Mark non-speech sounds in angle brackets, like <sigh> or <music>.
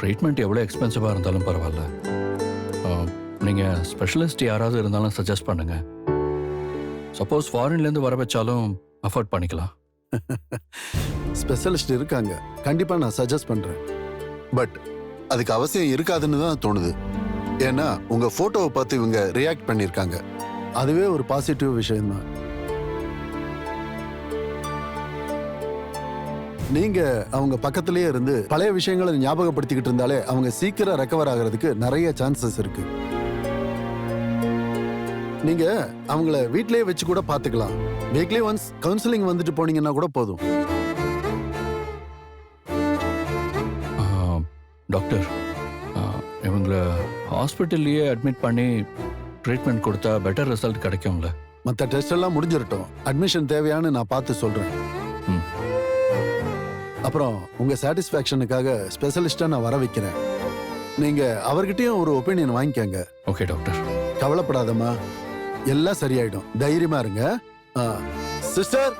Treatment எவ்வளோ எக்ஸ்பென்சிவாக இருந்தாலும் பரவாயில்ல. நீங்கள் ஸ்பெஷலிஸ்ட் யாராவது இருந்தாலும் சஜஸ்ட் பண்ணுங்கள் சப்போஸ் ஃபாரின்லேருந்து வர வச்சாலும் அஃபோர்ட் பண்ணிக்கலாம். <laughs> ஸ்பெஷலிஸ்ட் இருக்காங்க. கண்டிப்பாக நான் சஜஸ்ட் பண்ணுறேன் பட் அதுக்கு அவசியம் இருக்காதுன்னு தான் தோணுது. ஏன்னா உங்கள் ஃபோட்டோவை பார்த்து இவங்க ரியாக்ட் பண்ணியிருக்காங்க அதுவே ஒரு பாசிட்டிவ் விஷயம்தான். நீங்க அவங்க பக்கத்திலேயே இருந்து பழைய விஷயங்களை ஞாபகப்படுத்திக்கிட்டு இருந்தாலே அவங்க சீக்கிரம் ரெக்கவர் ஆகிறதுக்கு நிறைய சான்சஸ் இருக்கு. நீங்க அவங்கள வீட்லயே வச்சு கூட பாத்துக்கலாம் வீக்லி ஒன்ஸ் கவுன்சிலிங் வந்துட்டு போனீங்கன்னா கூட போதும். டாக்டர் இவங்கள ஹாஸ்பிட்டல்லையே அட்மிட் பண்ணி ட்ரீட்மெண்ட் கொடுத்தா பெட்டர் ரிசல்ட் கிடைக்கும்ல? மற்ற டெஸ்ட் எல்லாம் முடிஞ்சிரட்டும். அட்மிஷன் தேவையான்னு நான் பார்த்து சொல்றேன். அப்புறம் உங்க சாட்டிஸ்ஃபேக்ஷனுக்காக ஸ்பெஷலிஸ்டா நான் வர வைக்கிறேன். நீங்க அவர்கிட்டயும் ஒரு ஒப்பீனியன் வாங்கிக்கங்க. ஓகே டாக்டர் கவலைப்படாதம்மா. எல்லாம் சரியாயிடும். தைரியமா இருங்க. சிஸ்டர்